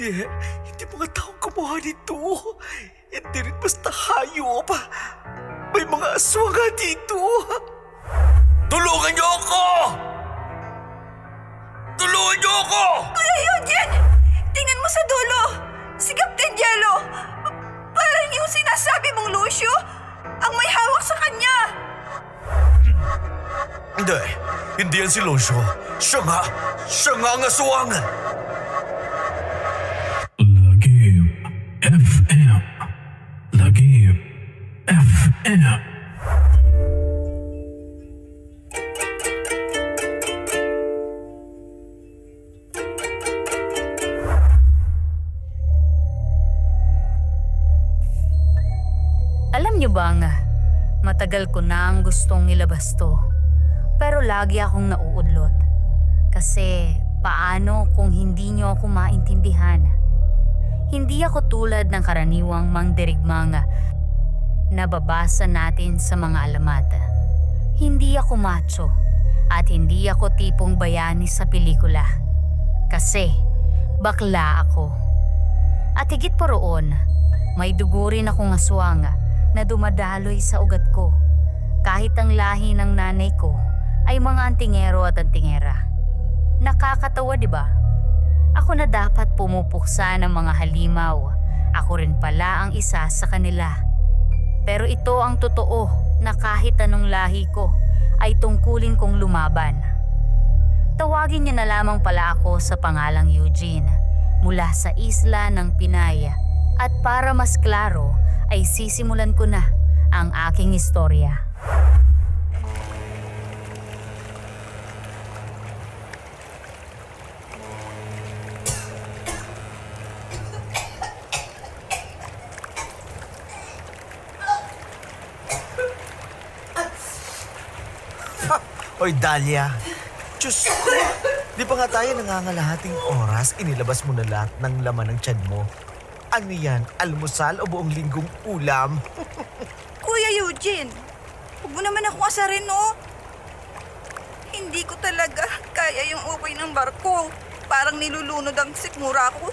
Kasi hindi mga taong kumuha nito. Hindi rin basta hayop. May mga aswang nga dito. Tulungan niyo ako! Tulungan niyo ako! Kuya Eugene! Tingnan mo sa dulo! Si Captain Yellow! Pa- Parang yung sinasabi mong Lucio, ang may hawak sa kanya! Hindi, hindi yan si Lucio. Siya nga, siya nga ang aswang. FM. Alam niyo bang, matagal ko na ang gustong ilabas to. Pero lagi akong nauudlot. Kasi paano kung hindi niyo ako maintindihan? Hindi ako tulad ng karaniwang mangdirigmang nababasa natin sa mga alamat. Hindi ako macho at hindi ako tipong bayani sa pelikula. Kasi bakla ako. At higit pa roon, may dugo rin akong aswang na dumadaloy sa ugat ko. Kahit ang lahi ng nanay ko ay mga antingero at antingera. Nakakatawa, di ba? Ako na dapat pumupuksa ng mga halimaw. Ako rin pala ang isa sa kanila. Pero ito ang totoo na kahit anong lahi ko ay tungkulin kong lumaban. Tawagin niyo na lamang pala ako sa pangalang Eugene mula sa isla ng Pinay. At para mas klaro ay sisimulan ko na ang aking istorya. Oy, Dahlia. Diyos ko. Di pa nga tayo nangangalahating oras, inilabas mo na lahat ng laman ng tiyan mo. Ano yan? Almusal o buong linggong ulam? Kuya Eugene, huwag mo naman akong asarin, no? Hindi ko talaga kaya yung ukay ng barko. Parang nilulunod ang sikmura ko.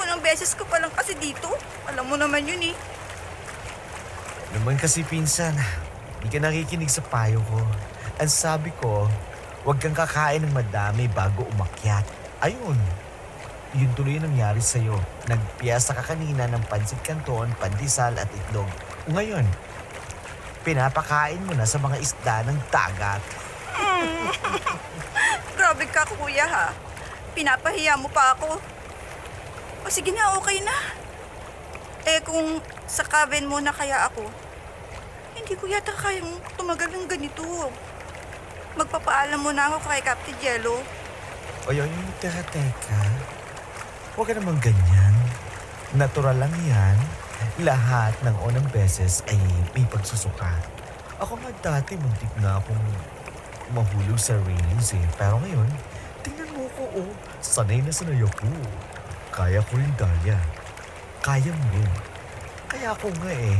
Unang beses ko pa lang kasi dito. Alam mo naman yun eh. Naman kasi pinsan, hindi ka nakikinig sa payo ko. Ang sabi ko, huwag kang kakain ng madami bago umakyat. Ayun, yun tuloy ang nangyari sa'yo. Nagpiyasa ka kanina ng pansit canton, pandesal at itlog. Ngayon, pinapakain mo na sa mga isda ng dagat. Grabe ka, kuya ha. Pinapahiya mo pa ako. O sige na, okay na. Eh kung sa cabin mo na kaya ako, hindi ko yata kayang tumagal ng ganito. Magpapaalam mo na ako kay Captain Jello. O yun, teka, teka. Huwag ka naman ganyan. Natural lang yan. Lahat ng unang beses ay may pagsusuka. Ako nga dati muntik na akong mahulog sa railings eh. Pero ngayon, tingnan mo ko oh. Sanay na sanay ako. Kaya ko rin Dalia. Kaya mo rin. Kaya ako nga eh.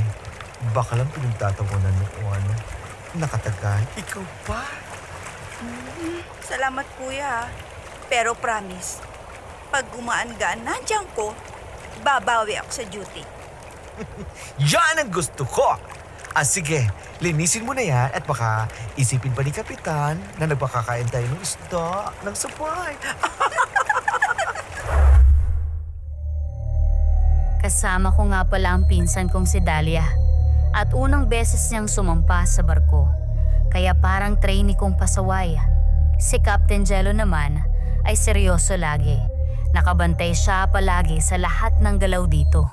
Baka lang pinagtatawanan mo kung ano. Nakatagal. Ikaw pa? Salamat kuya. Pero promise, pag gumaan-gaan nandiyan ko, babawi ako sa duty. Yan ang gusto ko! Ah sige, linisin mo na yan at baka isipin pa ni Kapitan na nagpakakain tayo ng isda ng supply. Kasama ko nga pala ang pinsan kong si Dahlia. At unang beses niyang sumampa sa barko. Kaya parang trainee kong pasaway. Si Captain Jello naman ay seryoso lagi. Nakabantay siya palagi sa lahat ng galaw dito.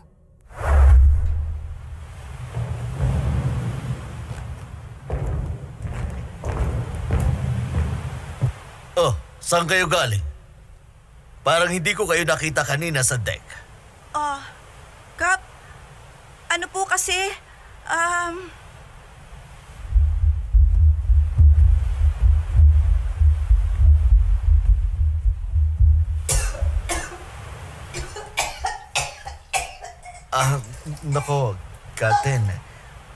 Oh, saan kayo galing? Parang hindi ko kayo nakita kanina sa deck. Ah, Kap, ano po kasi, um, Ah, nako, Katen.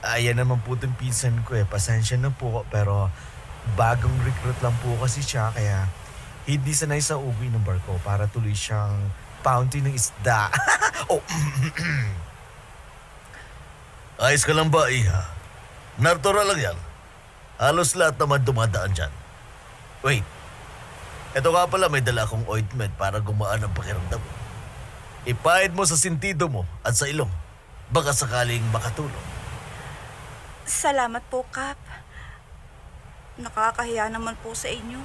Ayan naman po itong pinsan ko eh. Pasensya na po, pero bagong recruit lang po kasi siya, kaya hindi sanay sa uwi ng barko para tuloy siyang fountain ng isda. oh, Ayos ka lang ba, Iha? Natural lang yan. Halos lahat naman dumadaan dyan. Wait. Ito nga pala may dala akong ointment para gumaan ang pakiramdam mo. Ipahid mo sa sintido mo at sa ilong. Baka sakaling makatulong. Salamat po, Kap. Nakakahiya naman po sa inyo.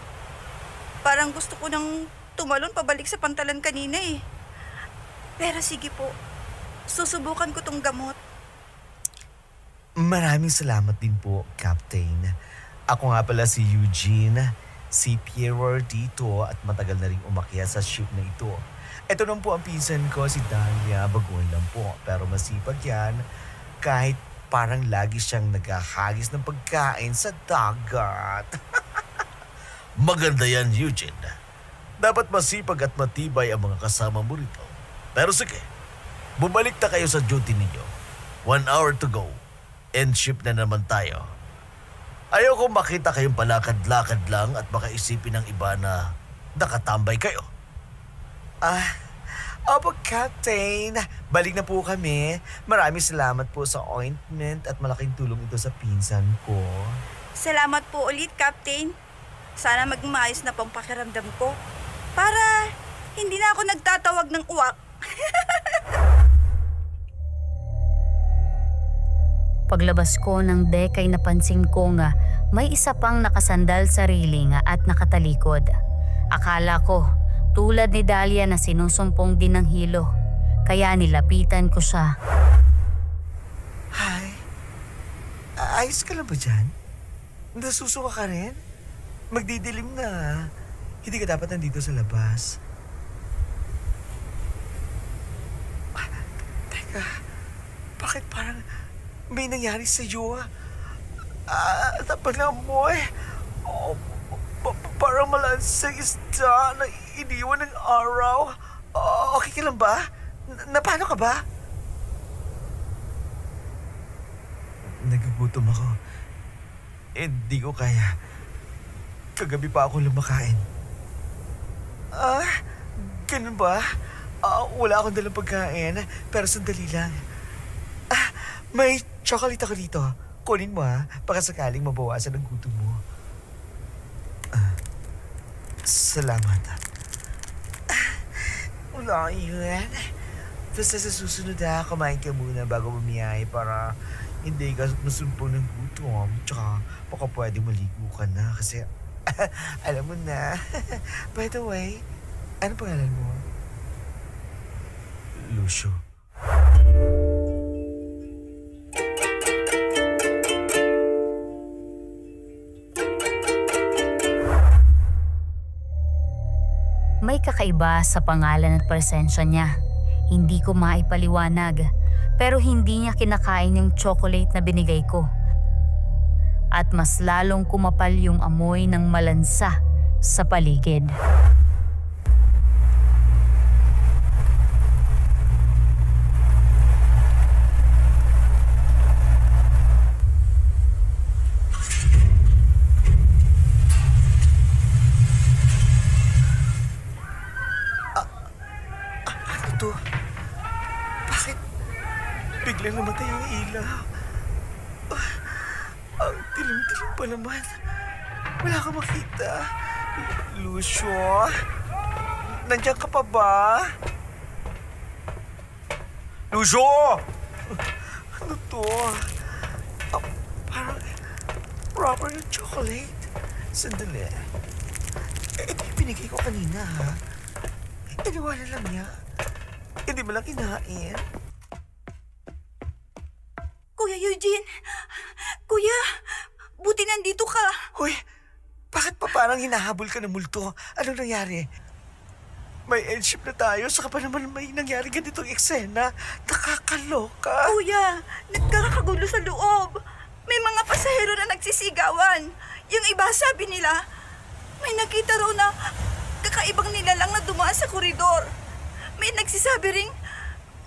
Parang gusto ko nang tumalon pabalik sa pantalan kanina eh. Pero sige po, susubukan ko tong gamot. maraming salamat din po, Captain. Ako nga pala si Eugene, si Pierre dito at matagal na rin umakyat sa ship na ito. Ito naman po ang pinsan ko, si Dahlia. Baguhan lang po. Pero masipag yan. Kahit parang lagi siyang naghahagis ng pagkain sa dagat. Maganda yan, Eugene. Dapat masipag at matibay ang mga kasama mo rito. Pero sige, bumalik na kayo sa duty ninyo. One hour to go. End ship na naman tayo. Ayoko makita kayong palakad-lakad lang at baka isipin ng iba na nakatambay kayo. Ah, opo, Captain. Balik na po kami. Maraming salamat po sa ointment at malaking tulong ito sa pinsan ko. Salamat po ulit, Captain. Sana maging maayos na pang pakiramdam ko. Para hindi na ako nagtatawag ng uwak. Paglabas ko ng deck ay napansin ko nga may isa pang nakasandal sa railing at nakatalikod. Akala ko, tulad ni Dahlia na sinusumpong din ng hilo. Kaya nilapitan ko siya. Hi. Ayos ka lang ba dyan? Nasusuka ka rin? Magdidilim na. Hindi ka dapat nandito sa labas. Ah, Teka, bakit parang may nangyari sa iyo? Ah, tapos na mo eh. Oh, pa- pa- parang malansang isda na iniwan ng araw. Oh, okay ka lang ba? Na, na paano ka ba? Nagugutom ako. Hindi ko kaya. Kagabi pa ako lumakain. Ah, ganun ba? Ah, wala akong dalang pagkain, pero sandali lang. Ah, may chocolate ako dito. Kunin mo ha, baka sakaling mabawasan ang gutom mo. Ah, salamat. Ah, wala yun. Basta sa susunod ha, kumain ka muna bago bumiyahe para hindi ka masumpong ng gutom. Tsaka baka pwede maligo ka na kasi alam mo na. By the way, ano pangalan mo? Lucio. Kakaiba sa pangalan at presensya niya. Hindi ko maipaliwanag, pero hindi niya kinakain yung chocolate na binigay ko. At mas lalong kumapal yung amoy ng malansa sa paligid. Ano to? Bakit biglang namatay ang ilaw? Ah, ang dilim-dilim pa naman. Wala ka makita. Lucio? Nandiyan ka pa ba? Lucio! Ano to? Ah, parang rubber na chocolate. Sandali. Eh, ito yung binigay ko kanina, ha? Iniwala lang niya. Hindi mo lang kinain. Eugene! Kuya! Buti nandito ka! Hoy, bakit pa parang hinahabol ka ng multo? Anong nangyari? May endship na tayo, saka pa naman may nangyari ganitong eksena. Nakakaloka. Kuya! Nagkakagulo sa loob! May mga pasahero na nagsisigawan. Yung iba sabi nila, may nakita raw na kakaibang nilalang na dumaan sa koridor. May nagsisabi ring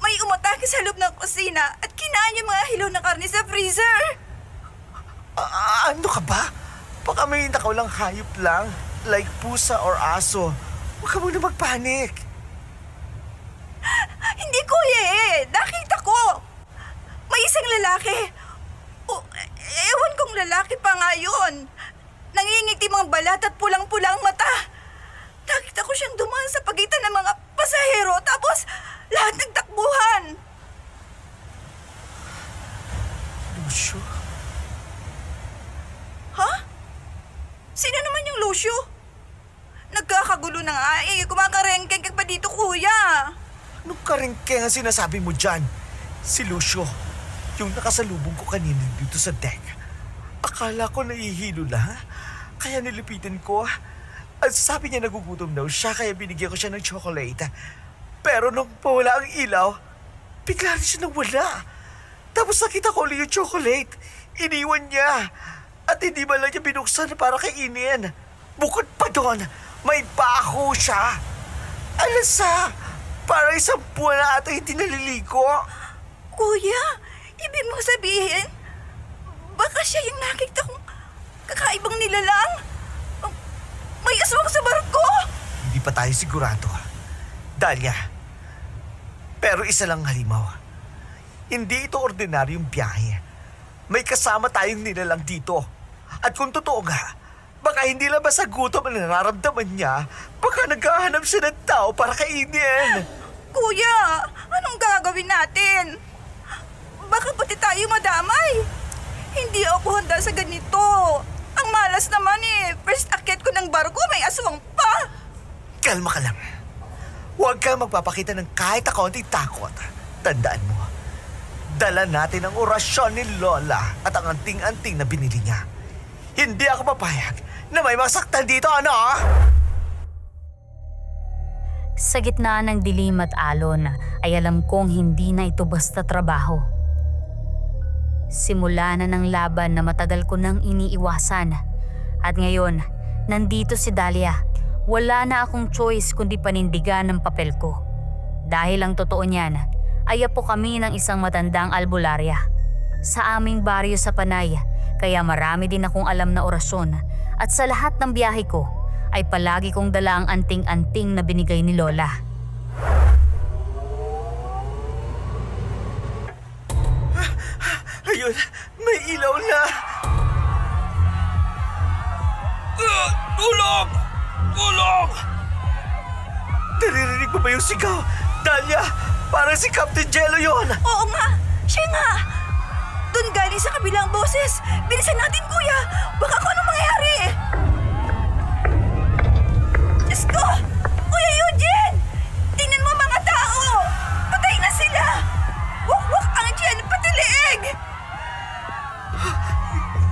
may umatake sa loob ng kusina at kinaan yung mga hilaw na karne sa freezer. Ah, ah, ano ka ba? Baka may nakaulang hayop lang, like pusa or aso. Huwag ka muna magpanik. Hindi kuya eh. Nakita ko. May isang lalaki. O, ewan kong lalaki pa nga yun. Nangingiti mga balat at pulang-pulang mata. Nakita ko siyang dumaan sa pagitan ng mga pasahero tapos lahat nagtakbuhan. Lucio? Ha? Sino naman yung Lucio? Nagkakagulo na nga eh. Kumakarengkeng ka pa dito, kuya. Anong karengke ang sinasabi mo dyan? Si Lucio, yung nakasalubong ko kanina dito sa deck. Akala ko nahihilo na, kaya nilipitan ko. At sabi niya nagugutom daw siya, kaya binigyan ko siya ng chocolate. Pero nung mawala ang ilaw, bigla rin siya nawala. Tapos nakita ko ulit yung chocolate. Iniwan niya. At hindi ba lang niya binuksan para kainin. Bukod pa doon, may bako siya. Alasa, para isang buwan na ata hindi naliligo. Kuya, ibig mong sabihin, baka siya yung nakita kong kakaibang nilalang? May aswang sa barko! Hindi pa tayo sigurado. Dalia, pero isa lang halimaw. Hindi ito ordinaryong biyahe. May kasama tayong nilalang dito. At kung totoo nga, baka hindi lang ba sa gutom ang nararamdaman niya, baka naghahanap siya ng tao para kainin. Kuya, anong gagawin natin? Baka pati tayo madamay. Hindi ako handa sa ganito. Ang malas naman eh. First akit ko ng barko, may aswang pa. Kalma ka lang. Huwag kang magpapakita ng kahit na kaunting takot. Tandaan mo, dala natin ang orasyon ni Lola at ang anting-anting na binili niya. Hindi ako papayag na may masaktan dito, ano? Sa gitna ng dilim at alon ay alam kong hindi na ito basta trabaho. Simula na ng laban na matagal ko nang iniiwasan. At ngayon, nandito si Dahlia. Wala na akong choice kundi panindigan ng papel ko. Dahil ang totoo niyan, ay po kami ng isang matandang albularya. Sa aming baryo sa Panay, kaya marami din akong alam na orasyon. At sa lahat ng biyahe ko, ay palagi kong dala ang anting-anting na binigay ni Lola. Ayun, may ilaw na. Uh, tulong! Tulong! Naririnig mo ba yung sigaw? Dalia, parang si Captain Jello yon. Oo nga, siya nga. Doon galing sa kabilang boses. Bilisan natin, kuya. Baka kung anong mangyari. Diyos ko! Kuya Eugene! Tingnan mo mga tao! Patay na sila! Wak-wak ang dyan, pati leeg!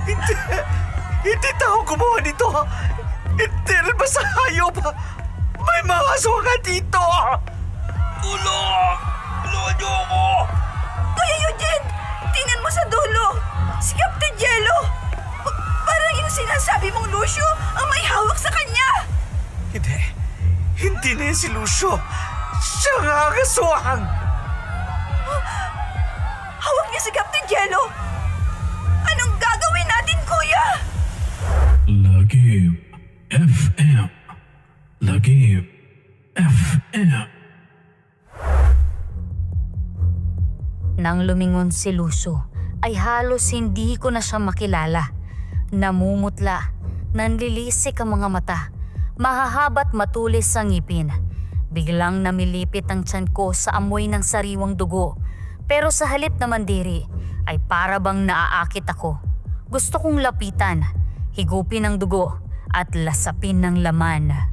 Hindi, hindi tao gumawa nito. Rin ba sa hayop? May mga aswang dito. Tulong! Tulungan niyo ako! Kuya Eugene! Tingnan mo sa dulo! Si Captain Jello! Pa- parang yung sinasabi mong Lucio ang may hawak sa kanya! Hindi. Hindi na yan si Lucio. Siya nga ang aswang. Hawak niya si Captain Jello! Nang lumingon si Lucio, ay halos hindi ko na siya makilala. Namumutla, nanlilisik ang mga mata, mahahabat matulis sa ngipin. Biglang namilipit ang tiyan ko sa amoy ng sariwang dugo. Pero sa halip na mandiri, ay para bang naaakit ako. Gusto kong lapitan, higupin ang dugo at lasapin ng laman.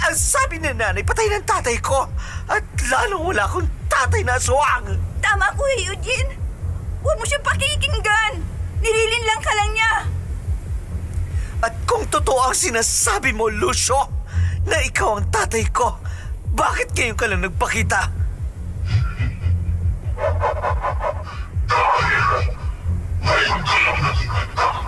Ang sabi ni nanay, patay ng tatay ko. At lalong wala akong tatay na aswang. Tama ko eh, Eugene. Huwag mo siyang pakikinggan. Nililin lang ka lang niya. At kung totoo ang sinasabi mo, Lucio, na ikaw ang tatay ko, bakit ngayon ka lang nagpakita? Tayo, tayo, tayo, tayo, tayo,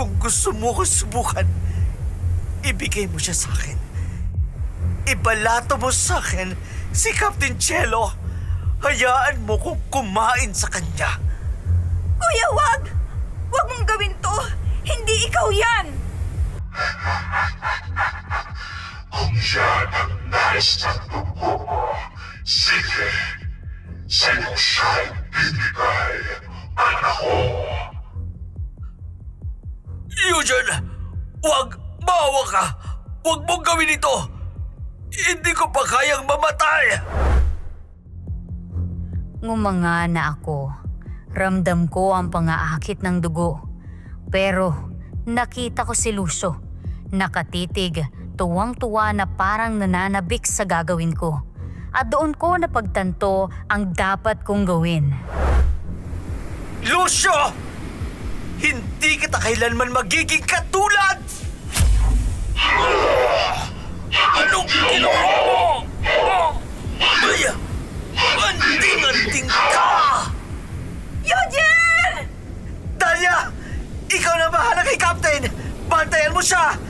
Kung gusto mo ko subukan, ibigay mo siya sa akin. Ibalato mo sa akin si Captain Cello. Hayaan mo kong kumain sa kanya. Kuya, wag! Wag mong gawin to! Hindi ikaw yan! Kung yan ang nais ng dugo mo, sige, sa'yo siya'y bibigay, anak ko. Eugene! Huwag! Maawa ka! Huwag mong gawin ito! Hindi ko pa kayang mamatay! Ngumanga na ako. Ramdam ko ang pangaakit ng dugo. Pero nakita ko si Lucio. Nakatitig, tuwang-tuwa na parang nananabik sa gagawin ko. At doon ko napagtanto ang dapat kong gawin. Lucio! Hindi kita kailanman magiging katulad! Anong ginawa mo? Ay, anding-anding ka! Eugene! Dahlia! Ikaw na bahala kay Captain! Bantayan mo siya!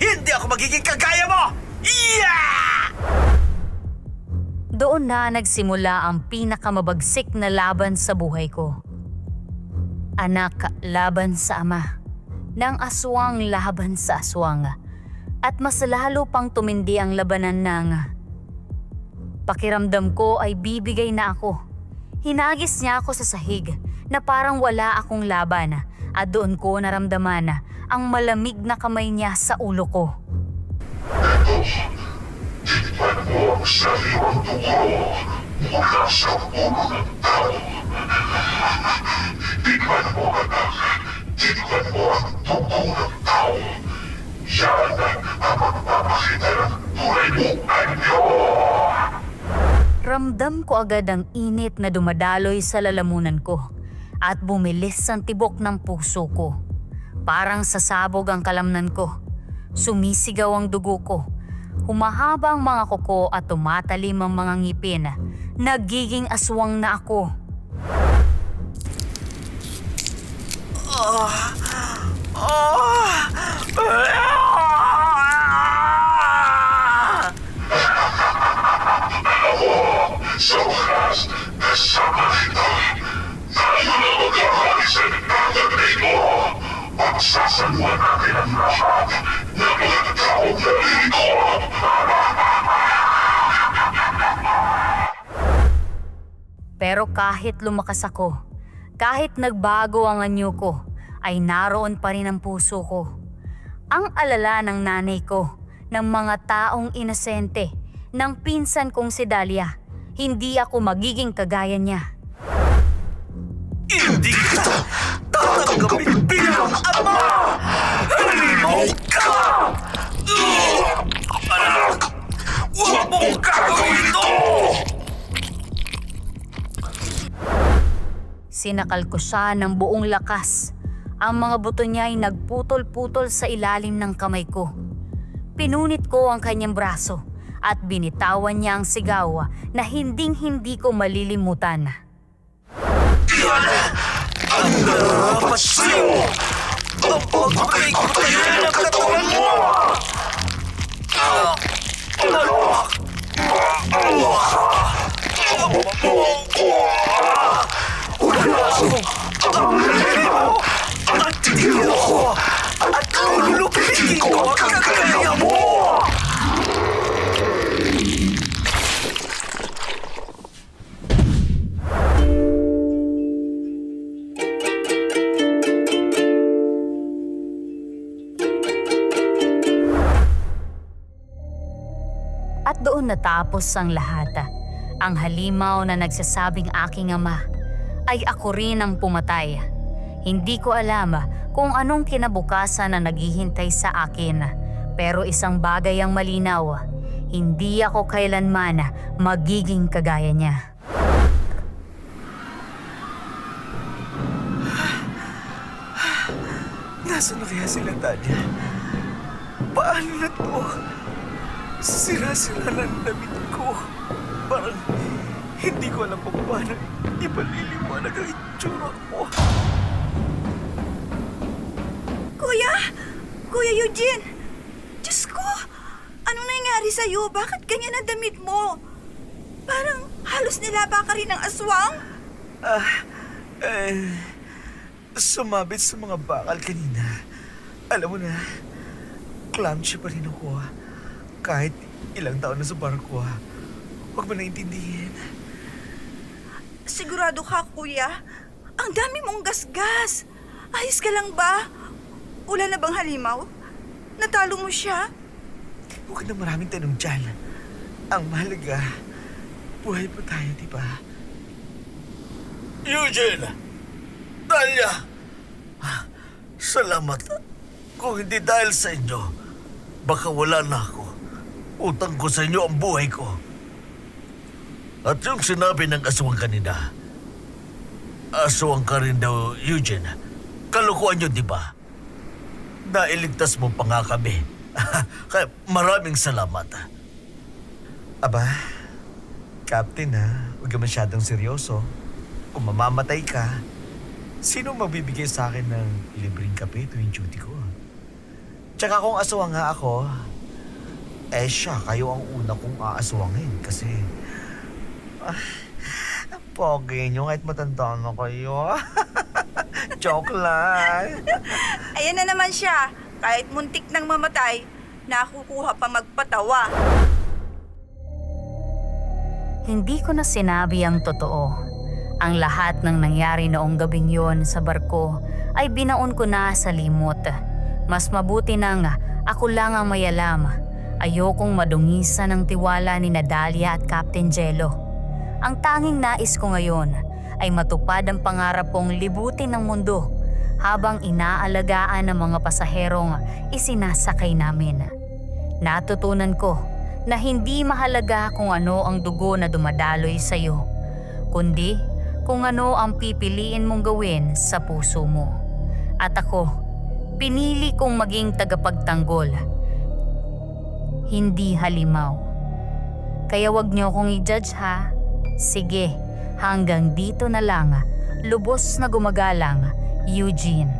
Hindi ako magiging kagaya mo! Yeah! Doon na nagsimula ang pinakamabagsik na laban sa buhay ko. Anak laban sa ama, ng aswang laban sa aswang, at mas lalo pang tumindi ang labanan ng... Pakiramdam ko ay bibigay na ako. Hinagis niya ako sa sahig na parang wala akong laban at doon ko naramdaman ang malamig na kamay niya sa ulo ko. Tikman mo sa anak. Tikman mo ang dugo ng tao. Yan ang magpapakita ng tunay mong anyo. Ramdam ko agad ang init na dumadaloy sa lalamunan ko at bumilis ang tibok ng puso ko. Parang sasabog ang kalamnan ko. Sumisigaw ang dugo ko. Humahaba ang mga kuko at tumatalim ang mga ngipin. Nagiging aswang na ako. Sa wakas, kasama kita. Tayo Pagsasaluhan natin ang lahat ng mga taong nalilito. Pero kahit lumakas ako, kahit nagbago ang anyo ko, ay naroon pa rin ang puso ko. Ang alala ng nanay ko, ng mga taong inosente, ng pinsan kong si Dahlia, hindi ako magiging kagaya niya. Hindi kita tatanggapin ama! Halimaw ka! Anak! Huwag mong gagawin ito! Sinakal ko siya ng buong lakas. Ang mga buto niya ay nagputol-putol sa ilalim ng kamay ko. Pinunit ko ang kanyang braso at binitawan niya ang sigaw na hinding-hindi ko malilimutan. Yan ang narapat sa'yo! Ang pagbalik ko tayo ng katawan mo! At titiyo ko! At lulupitin ko ang kagaya mo! At doon natapos ang lahat, ang halimaw na nagsasabing aking ama ay ako rin ang pumatay. Hindi ko alam kung anong kinabukasan na naghihintay sa akin. Pero isang bagay ang malinaw, hindi ako kailanman magiging kagaya niya. Nasaan na kaya sila, Tanya? Paano na to? Sira-sira na ang damit ko. Parang hindi ko alam kung paano ipaliliwanag ang itsura ko. Kuya! Kuya Eugene! Diyos ko! Anong nangyari sa'yo? Bakit ganyan ang damit mo? Parang halos nilaba ka rin ng aswang? Eh, sumabit sa mga bakal kanina. Alam mo na, clumsy pa rin ako. ah. Kahit ilang taon na sa barko. ah. Huwag mo naintindihin. Sigurado ka, kuya? Ang dami mong gasgas. Ayos ka lang ba? Wala na bang halimaw? Natalo mo siya? Huwag na maraming tanong dyan. Ang mahalaga, buhay pa tayo, di ba? Eugene! Talia! Salamat. Kung hindi dahil sa inyo, baka wala na ako. Utang ko sa inyo ang buhay ko. At yung sinabi ng aswang kanina, aswang ka rin daw, Eugene. Kalukuhan nyo, di ba? Nailigtas mo pa nga kami. Kaya maraming salamat. Aba, Captain ha, huwag ka masyadong seryoso. Kung mamamatay ka, sino magbibigay sa akin ng libreng kape tuwing duty ko? Tsaka kung aswang nga ako, eh siya, kayo ang una kong aaswangin kasi... Ah, pogi nyo kahit matanda na kayo. Joke lang. Ayan na naman siya. Kahit muntik nang mamatay, nakukuha pa magpatawa. Hindi ko na sinabi ang totoo. Ang lahat ng nangyari noong gabing yon sa barko ay binaon ko na sa limot. Mas mabuti nang ako lang ang may alam. Ayokong madungisan ng tiwala ni Nadalia at Captain Jello. Ang tanging nais ko ngayon ay matupad ang pangarap kong libutin ng mundo habang inaalagaan ng mga pasaherong isinasakay namin. Natutunan ko na hindi mahalaga kung ano ang dugo na dumadaloy sa iyo, kundi kung ano ang pipiliin mong gawin sa puso mo. At ako, pinili kong maging tagapagtanggol, hindi halimaw. Kaya wag niyo akong i-judge ha. Sige, hanggang dito na lang. Lubos na gumagalang, Eugene.